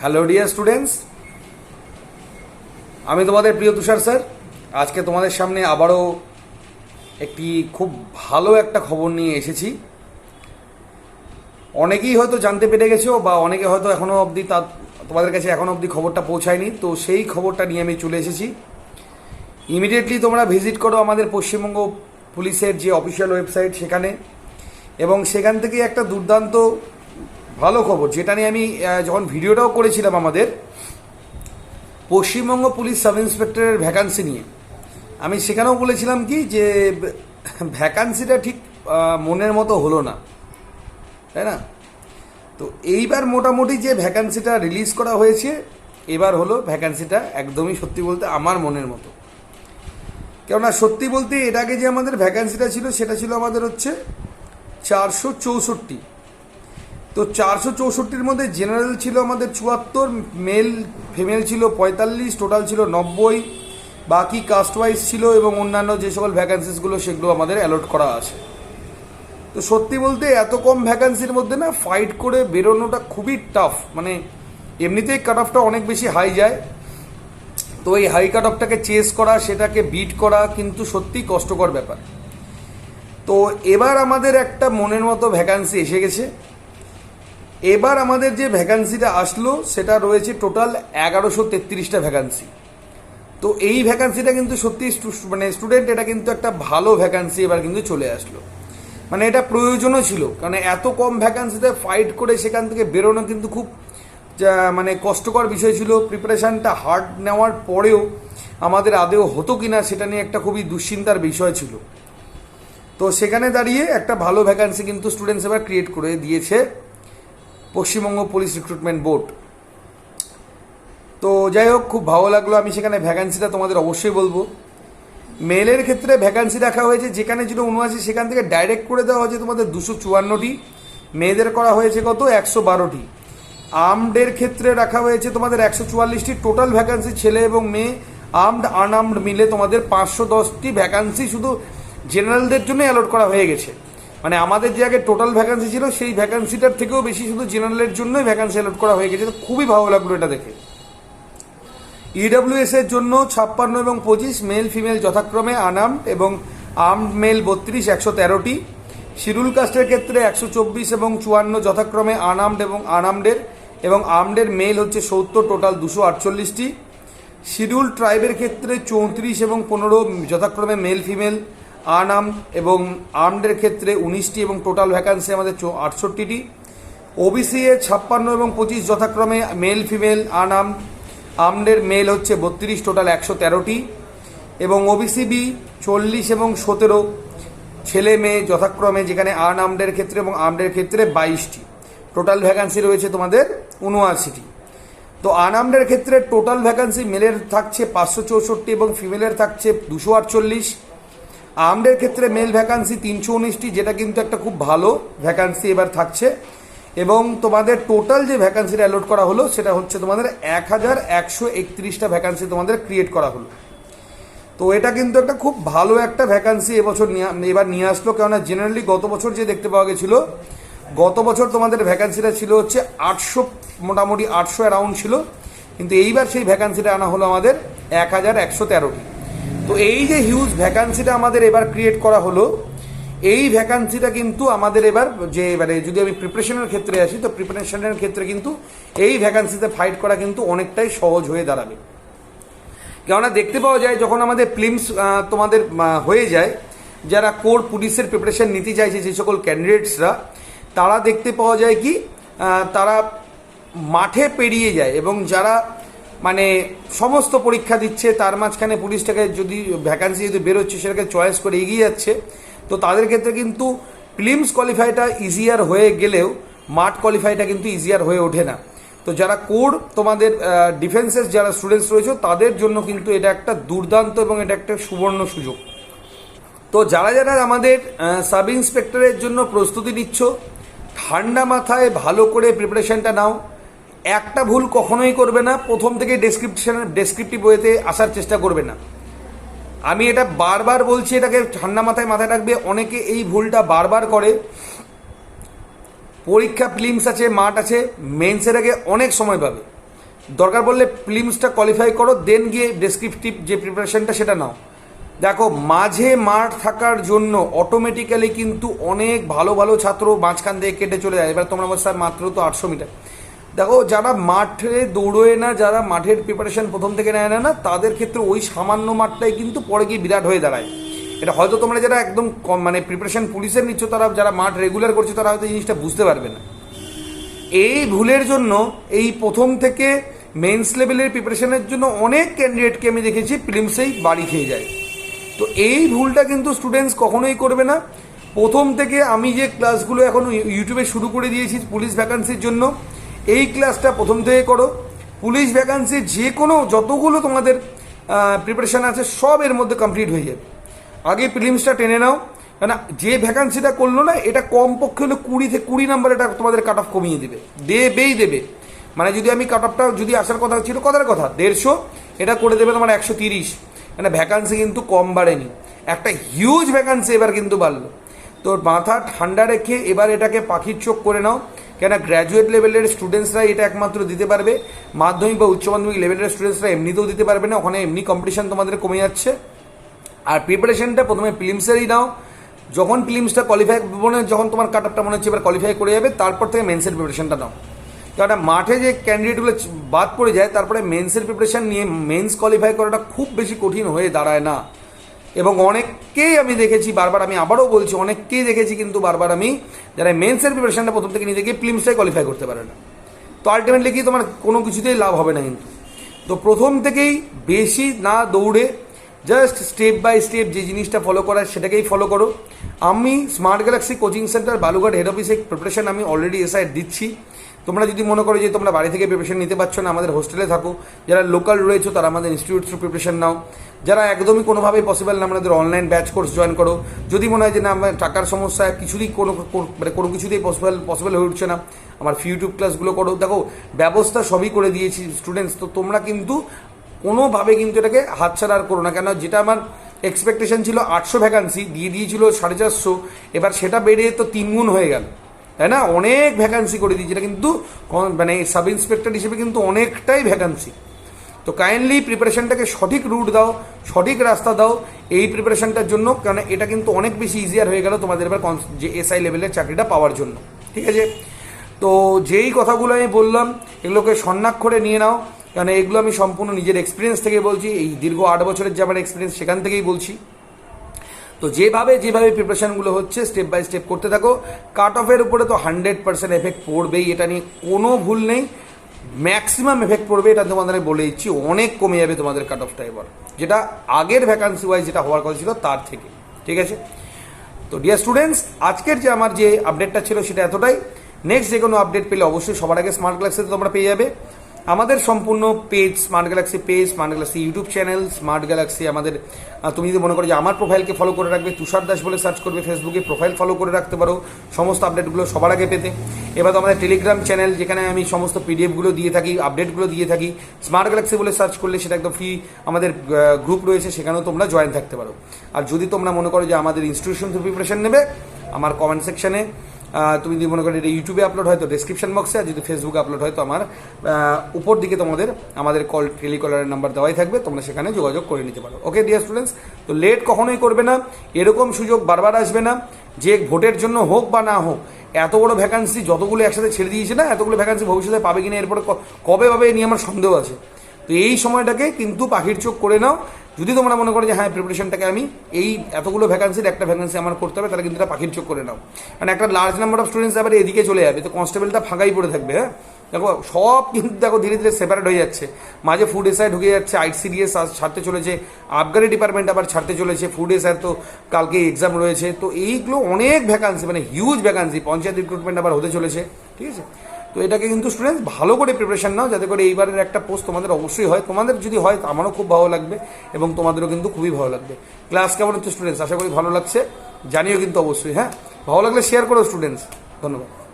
Hello dear students আমি তোমাদের প্রিয় তুষার স্যার। আজকে তোমাদের সামনে আবারও একটি খুব ভালো একটা খবর নিয়ে এসেছি। অনেকেই হয়তো জানতে পেরে গেছো বা অনেকে হয়তো এখনও অবধি তা তোমাদের কাছে এখনও অবধি খবরটা পৌঁছায়নি। তো সেই খবরটা নিয়ে আমি চলে এসেছি। ইমিডিয়েটলি তোমরা ভিজিট করো আমাদের পশ্চিমবঙ্গ পুলিশের যে অফিসিয়াল ওয়েবসাইট সেখানে। এবং সেখান থেকে একটা দুর্দান্ত ভালো খবর, যেটা নিয়ে আমি যখন ভিডিওটাও করেছিলাম আমাদের, পশ্চিমবঙ্গ পুলিশ সাব ইন্সপেক্টরের ভ্যাকান্সি নিয়ে, আমি সেখানেও বলেছিলাম কি যে, ভ্যাকান্সিটা ঠিক মনের মতো হলো না, তাই না? তো এইবার মোটামুটি যে ভ্যাকান্সিটা রিলিজ করা হয়েছে, এবার হলো ভ্যাকান্সিটা একদমই সত্যি বলতে আমার মনের মতো। কেননা সত্যি বলতে এর আগে যে আমাদের ভ্যাকান্সিটা ছিল, সেটা ছিল আমাদের হচ্ছে চারশো চৌষট্টি। তো চারশো চৌষট্টির মধ্যে জেনারেল ছিল আমাদের চুয়াত্তর মেল ফিমেল ছিল পঁয়তাল্লিশ টোটাল ছিল নব্বই, বাকি কাস্ট ওয়াইজ ছিল এবং অন্যান্য যে সকল ভ্যাকান্সিসগুলো সেগুলো আমাদের অ্যালট করা আছে। তো সত্যি বলতে এত কম ভ্যাকান্সির মধ্যে না ফাইট করে বেরোনোটা খুবই টাফ মানে এমনিতেই কাট অফটা অনেক বেশি হাই যায়। তো এই হাই কাট অফটাকে চেস করা, সেটাকে বিট করা কিন্তু সত্যিই কষ্টকর ব্যাপার। তো এবার আমাদের একটা মনের মতো ভ্যাকান্সি এসে গেছে। এবার আমাদের যে ভ্যাকান্সিটা আসলো, সেটা রয়েছে টোটাল এগারোশো তেত্রিশটা ভ্যাকান্সি তো এই ভ্যাকান্সিটা কিন্তু সত্যি মানে স্টুডেন্ট এটা কিন্তু একটা ভালো ভ্যাকান্সি এবার কিন্তু চলে আসলো। মানে এটা প্রয়োজনও ছিল, কারণ এত কম ভ্যাকান্সিতে ফাইট করে সেখান থেকে বেরোনো কিন্তু খুব মানে কষ্টকর বিষয় ছিল। প্রিপারেশানটা হার্ড নেওয়ার পরেও আমাদের আদেও হতো কি না সেটা নিয়ে একটা খুবই দুশ্চিন্তার বিষয় ছিল। তো সেখানে দাঁড়িয়ে একটা ভালো ভ্যাকান্সি কিন্তু স্টুডেন্টস এবার ক্রিয়েট করে দিয়েছে। পশ্চিমবঙ্গ পুলিশ রিক্রুটমেন্ট বোর্ড তো যাই হোক, খুব ভালো লাগল। আমি সেখানে ভ্যাকান্সিটা তোমাদের অবশ্যই বলব। মেলের ক্ষেত্রে ভ্যাকান্সি রাখা হয়েছে, যেখানে ছিল উনআশি, সেখান থেকে ডাইরেক্ট করে দেওয়া হয়েছে তোমাদের দুশো চুয়ান্নটি। মেয়েদের করা হয়েছে কত? একশো বারোটি। আর্মডের ক্ষেত্রে রাখা হয়েছে তোমাদের একশো চুয়াল্লিশটি। টোটাল ভ্যাকান্সি ছেলে এবং মেয়ে আর্মড আনআর্মড মিলে তোমাদের পাঁচশো দশটি ভ্যাকান্সি শুধু জেনারেলদের জন্য অ্যালট করা হয়ে গেছে। মানে আমাদের যে আগে টোটাল ভ্যাকান্সি ছিল, সেই ভ্যাকান্সিটার থেকেও বেশি শুধু জেনারেলের জন্যই ভ্যাকান্সি অ্যালট করা হয়ে গেছে। তো খুবই ভালো লাগল এটা দেখে। ইডব্লিউএস এর জন্য ছাপ্পান্ন এবং পঁচিশ মেল ফিমেল যথাক্রমে আনার্মড এবং আর্মড মেল বত্রিশ, একশো তেরোটি। শিডিউল কাস্টের ক্ষেত্রে একশো চব্বিশ এবং চুয়ান্ন যথাক্রমে আনামড এবং আনামডের এবং আর্মডের মেল হচ্ছে সত্তর টোটাল দুশো আটচল্লিশটি। শিডিউল ট্রাইবের ক্ষেত্রে চৌত্রিশ এবং পনেরো যথাক্রমে মেল ফিমেল আনাম এবং আর্মডের ক্ষেত্রে উনিশটি এবং টোটাল ভ্যাকান্সি আমাদের আটষট্টিটি। ওবিসি এর ছাপ্পান্ন এবং পঁচিশ যথাক্রমে মেল, ফিমেল, আনাম আমডের মেল হচ্ছে বত্রিশ, টোটাল একশো তেরোটি। এবং ওবিসি বি চল্লিশ এবং সতেরো ছেলে মেয়ে যথাক্রমে যেখানে আর্ন আমডের ক্ষেত্রে এবং আর্মডের ক্ষেত্রে বাইশটি। টোটাল ভ্যাকান্সি রয়েছে তোমাদের উনআশিটি। তো আনামডের ক্ষেত্রে টোটাল ভ্যাকান্সি মেলের থাকছে পাঁচশো চৌষট্টি এবং ফিমেলের থাকছে দুশো আটচল্লিশ। আমডের ক্ষেত্রে মেল ভ্যাকান্সি তিনশো উনিশটি, যেটা কিন্তু একটা খুব ভালো ভ্যাকান্সি এবার থাকছে। এবং তোমাদের টোটাল যে ভ্যাকান্সিটা অ্যালোট করা হলো, সেটা হচ্ছে তোমাদের এক হাজার একশো একত্রিশটা ভ্যাকান্সি তোমাদের ক্রিয়েট করা হলো। তো এটা কিন্তু একটা খুব ভালো একটা ভ্যাকান্সি এবছর নিয়ে এবার নিয়ে আসলো, কেননা জেনারেলি গত বছর যে দেখতে পাওয়া গেছিল, গত বছর তোমাদের ভ্যাকান্সিটা ছিল হচ্ছে আটশো, মোটামুটি আটশো অ্যারাউন্ড ছিল। কিন্তু এইবার সেই ভ্যাকান্সিটা আনা হলো আমাদের এক হাজার একশো তেরোটি। তো এই যে হিউজ ভ্যাকান্সিটা আমাদের এবার ক্রিয়েট করা হলো, এই ভ্যাকান্সিটা কিন্তু আমাদের এবার যে মানে যদি আমি প্রিপারেশনের ক্ষেত্রে আসি, তো প্রিপারেশনের ক্ষেত্রে কিন্তু এই ভ্যাকান্সিতে ফাইট করা কিন্তু অনেকটাই সহজ হয়ে দাঁড়াবে। কেননা দেখতে পাওয়া যায়, যখন আমাদের ফিল্মস তোমাদের হয়ে যায়, যারা কোর পুলিশের প্রিপারেশন নিতে চাইছে, যে সকল ক্যান্ডিডেটসরা তারা দেখতে পাওয়া যায় কি তারা মাঠে পেরিয়ে যায় এবং যারা মানে সমস্ত পরীক্ষা দিচ্ছে, তার মাঝখানে পুলিশটাকে যদি ভ্যাকান্সি যদি বেরোচ্ছে, সেটাকে চয়েস করে এগিয়ে যাচ্ছে। তো তাদের ক্ষেত্রে কিন্তু ফিল্মস কোয়ালিফাইটা ইজিয়ার হয়ে গেলেও, মাঠ কোয়ালিফাইটা কিন্তু ইজিয়ার হয়ে ওঠে না। তো যারা কোর, তোমাদের ডিফেন্সের যারা স্টুডেন্টস রয়েছে, তাদের জন্য কিন্তু এটা একটা দুর্দান্ত এবং এটা একটা সুবর্ণ সুযোগ। তো যারা যারা আমাদের সাব ইন্সপেক্টরের জন্য প্রস্তুতি নিচ্ছ, ঠান্ডা মাথায় ভালো করে প্রিপারেশনটা নাও। একটা ভুল কখনোই করবে না, প্রথম থেকে ডেসক্রিপশন ডেসক্রিপটিভ ওয়েতে আসার চেষ্টা করবে না। আমি এটা বারবার বলছি, এটাকে ঠান্ডা মাথায় মাথায় রাখবে। অনেকে এই ভুলটা বারবার করে। পরীক্ষা ফিলিমস আছে মাঠ আছে মেন্সের আগে অনেক সময় পাবে। দরকার পড়লে ফিলিমসটা কোয়ালিফাই করো দেন গিয়ে ডেসক্রিপটিভ যে প্রিপারেশনটা সেটা নাও। দেখো, মাঝে মাঠ থাকার জন্য অটোমেটিক্যালি কিন্তু অনেক ভালো ভালো ছাত্র মাঝখান থেকে কেটে চলে যায়। এবার তোমরা স্যার, মাত্র তো আটশো মিটার। দেখো, যারা মাঠে দৌড়োয় না, যারা মাঠের প্রিপারেশন প্রথম থেকে নেয় না না, তাদের ক্ষেত্রে ওই সামান্য মাঠটাই কিন্তু পরে গিয়ে বিরাট হয়ে দাঁড়ায়। এটা হয়তো তোমরা যারা একদম কম মানে প্রিপারেশন পুলিশের নিচ্ছ, তারা যারা মাঠ রেগুলার করছে, তারা হয়তো জিনিসটা বুঝতে পারবে না। এই ভুলের জন্য এই প্রথম থেকে মেন্স লেভেলের প্রিপারেশনের জন্য অনেক ক্যান্ডিডেটকে আমি দেখেছি প্রিলিমসেই বাড়ি খেয়ে যায়। তো এই ভুলটা কিন্তু স্টুডেন্টস কখনোই করবে না। প্রথম থেকে আমি যে ক্লাসগুলো এখন ইউটিউবে শুরু করে দিয়েছি, পুলিশ ভ্যাকান্সির জন্য এই ক্লাসটা প্রথম থেকে করো। পুলিশ ভ্যাকান্সি যে কোনো, যতগুলো তোমাদের প্রিপারেশান আছে, সব এর মধ্যে কমপ্লিট হয়ে যাবে। আগে প্রিলিমসটা টেনে নাও। কেন যে ভ্যাকান্সিটা করল না, এটা কমপক্ষে হলে কুড়ি থেকে, কুড়ি নাম্বার এটা তোমাদের কাট অফ কমিয়ে দেবে। দেবেই দেবে। মানে যদি আমি কাট অফটা যদি আসার কথা ছিল, কথার কথা, দেড়শো, এটা করে দেবে তোমার একশো তিরিশ। মানে ভ্যাকান্সি কিন্তু কম বাড়েনি। একটা হিউজ ভ্যাকান্সি এবার কিন্তু বাড়লো। তোর মাথা ঠান্ডা রেখে এবার এটাকে পাখির চোখ করে নাও। কেন গ্র্যাজুয়েট লেভেলের স্টুডেন্টসরা এটা একমাত্র দিতে পারবে। মাধ্যমিক বা উচ্চ মাধ্যমিক লেভেলের স্টুডেন্টসরা এমনিতেও দিতে পারবে না। ওখানে এমনি কম্পিটিশন তোমাদের কমে যাচ্ছে। আর প্রিপারেশনটা প্রথমে ফিলিমসেরই নাও। যখন ফিলিমসটা কোয়ালিফাই মনে যখন তোমার কাট আপটা মনে হচ্ছে এবার কোয়ালিফাই করে যাবে, তারপর থেকে মেন্সের প্রিপারেশনটা নাও। কারণ মাঠে যে ক্যান্ডিডেটগুলো বাদ পড়ে যায়, তারপরে মেন্সের প্রিপারেশন নিয়ে মেন্স কোয়ালিফাই করাটা খুব বেশি কঠিন হয়ে দাঁড়ায় না। এবং অনেককেই আমি দেখেছি, বারবার আমি আবারও বলছি, অনেককেই দেখেছি কিন্তু বারবার আমি যারা মেন্সের প্রিপারেশনটা প্রথম থেকে নিতে গিয়ে কোয়ালিফাই করতে পারে না। তো আলটিমেটলি কি তোমার কোনো কিছুতেই লাভ হবে না কিন্তু। তো প্রথম থেকেই বেশি না দৌড়ে জাস্ট স্টেপ বাই স্টেপ যে জিনিসটা ফলো করার সেটাকেই ফলো করো। আমি Smart Galaxy coaching centre Balurghat head অফিসে প্রিপারেশন আমি অলরেডি এসআই দিচ্ছি। তোমরা যদি মনে করো যে তোমরা বাড়ি থেকে প্রিপারেশন নিতে পারছ না, আমাদের হোস্টেলে থাকো, যারা লোকাল রয়েছে তারা আমাদের ইনস্টিটিউট থ্রু প্রিপারেশন নাও। যারা একদমই কোনোভাবেই পসিবল না, আমাদের অনলাইন ব্যাচ কোর্স জয়েন করো। যদি মনে হয় যে না, আমার টাকার সমস্যা, কিছুতেই কোনো মানে কোনো কিছুতেই পসিবল পসিবল হয়ে উঠছে না, আমার ইউটিউব ক্লাসগুলো করো। দেখো, ব্যবস্থা সবই করে দিয়েছি স্টুডেন্টস তো তোমরা কিন্তু কোনোভাবে কিন্তু এটাকে হাতছাড়া আর করো না। কেন যেটা আমার এক্সপেকটেশন ছিল, আটশো ভ্যাকান্সি দিয়ে দিয়েছিল সাড়ে চারশো, এবার সেটা বেড়ে তো তিনগুণ হয়ে গেল। তাই না? অনেক ভ্যাকান্সি করে দিয়েছি। এটা কিন্তু কোন- মানে সাব ইন্সপেক্টর হিসেবে কিন্তু অনেকটাই ভ্যাকান্সি তো কাইন্ডলি প্রিপারেশনটাকে সঠিক রুট দাও, সঠিক রাস্তা দাও। এই প্রিপারেশনটার জন্য কারণ এটা কিন্তু অনেক বেশি ইজিয়ার হয়ে গেল তোমাদের এবার যে এসআই লেভেলের চাকরিটা পাওয়ার জন্য। ঠিক আছে? তো যেই কথাগুলো আমি বললাম, এগুলোকে স্বর্ণাক্ষরে নিয়ে নাও। কারণ এগুলো আমি সম্পূর্ণ নিজের এক্সপিরিয়েন্স থেকে বলছি। এই দীর্ঘ আট বছরের যে আমার এক্সপিরিয়েন্স সেখান থেকেই বলছি। তো যেভাবে যেভাবে প্রিপারেশনগুলো হচ্ছে স্টেপ বাই স্টেপ করতে থাকো। কাট অফের উপরে তো হান্ড্রেড পার্সেন্ট এফেক্ট পড়বেই, এটা নিয়ে কোনো ভুল নেই। ম্যাক্সিমাম এফেক্ট পড়বে, এটা তোমাদের বলে দিচ্ছি, অনেক কমে যাবে তোমাদের কাট অফটা এবার। যেটা আগের ভ্যাকান্সি ওয়াইজ যেটা হওয়ার কথা ছিল, তার থেকে। ঠিক আছে? তো ডিয়ার স্টুডেন্টস আজকের যে আমার যে আপডেটটা ছিল সেটা এতটাই। নেক্সট যে কোনো আপডেট পেলে অবশ্যই সবার আগে স্মার্ট গ্যালাক্সিতে তোমরা পেয়ে যাবে। আমাদের সম্পূর্ণ page Smart Galaxy page Smart Galaxy YouTube channel Smart Galaxy আমাদের তুমি যদি মনে করো যে আমার প্রোফাইলকে ফলো করে রাখবে, তুষার দাস বলে সার্চ করবে ফেসবুকে প্রোফাইল ফলো করে রাখতে পারো সমস্ত আপডেটগুলো সবার আগে পেতে। এবার তো আমাদের টেলিগ্রাম চ্যানেল যেখানে আমি সমস্ত পিডিএফগুলো দিয়ে থাকি আপডেটগুলো দিয়ে থাকি স্মার্ট গ্যালাক্সি বলে সার্চ করলে সেটা একদম ফ্রি আমাদের গ্রুপ রয়েছে, সেখানেও তোমরা জয়েন থাকতে পারো। আর যদি তোমরা মনে করো যে আমাদের ইনস্টিটিউশন থেকে প্রিপারেশন নেবে, আমার কমেন্ট সেকশনে তুমি যদি মনে করো এটা ইউটিউবে আপলোড হয়, তো ডিসক্রিপশন বক্সে আর যদি ফেসবুকে আপলোড হয়, তো আমার উপর দিকে তোমাদের, আমাদের কল টেলিকলারের নাম্বার দেওয়াই থাকবে, তোমরা সেখানে যোগাযোগ করে নিতে পারো। ওকে ডিয়ার স্টুডেন্টস তো লেট কখনোই করবে না, এরকম সুযোগ বারবার আসবে না, যে ভোটের জন্য হোক বা না হোক, এত বড় ভ্যাকান্সি যতগুলো একসাথে ছেড়ে দিয়েছে না, এতগুলো ভ্যাকান্সি ভবিষ্যতে পাবে কিনা, এরপরে কবে পাবে এ নিয়ে আমার সন্দেহ আছে। তো এই সময়টাকে কিন্তু পাখির চোখ করে নাও যদি তোমরা মনে করো যে হ্যাঁ প্রিপারেশনটাকে আমি এই এতগুলো ভ্যাকান্সির একটা ভ্যাকান্সি আমার করতে হবে, তাহলে কিন্তু এটা পাখির চোখ করে নাও। কারণ একটা লার্জ নাম্বার অফ স্টুডেন্টস আবার এদিকে চলে যাবে, তো কনস্টেবলটা ফাঁকাই পড়ে থাকবে হ্যাঁ? দেখো, সব কিন্তু দেখো ধীরে ধীরে সেপারেট হয়ে যাচ্ছে। মাঝে ফুড এসআই ঢুকে যাচ্ছে আইট সিডিএস ছাড়তে চলেছে আবগারি ডিপার্টমেন্ট আবার ছাড়তে চলেছে ফুড এসআই তো কালকে এক্সাম রয়েছে, তো এইগুলো অনেক ভ্যাকান্সি মানে হিউজ ভ্যাকান্সি পঞ্চায়েত রিক্রুটমেন্ট আবার হতে চলেছে, ঠিক আছে? তো এটাকে কিন্তু স্টুডেন্টস ভালো করে প্রিপারেশান নাও, যাতে করে এইবারের একটা পোস্ট তোমাদের অবশ্যই হয়। তোমাদের যদি হয় আমারও খুব ভালো লাগবে এবং তোমাদেরও কিন্তু খুবই ভালো লাগবে। ক্লাস কেমন হচ্ছে স্টুডেন্টস আশা করি ভালো লাগছে। জানিও কিন্তু অবশ্যই হ্যাঁ? ভালো লাগলে শেয়ার করো স্টুডেন্টস ধন্যবাদ।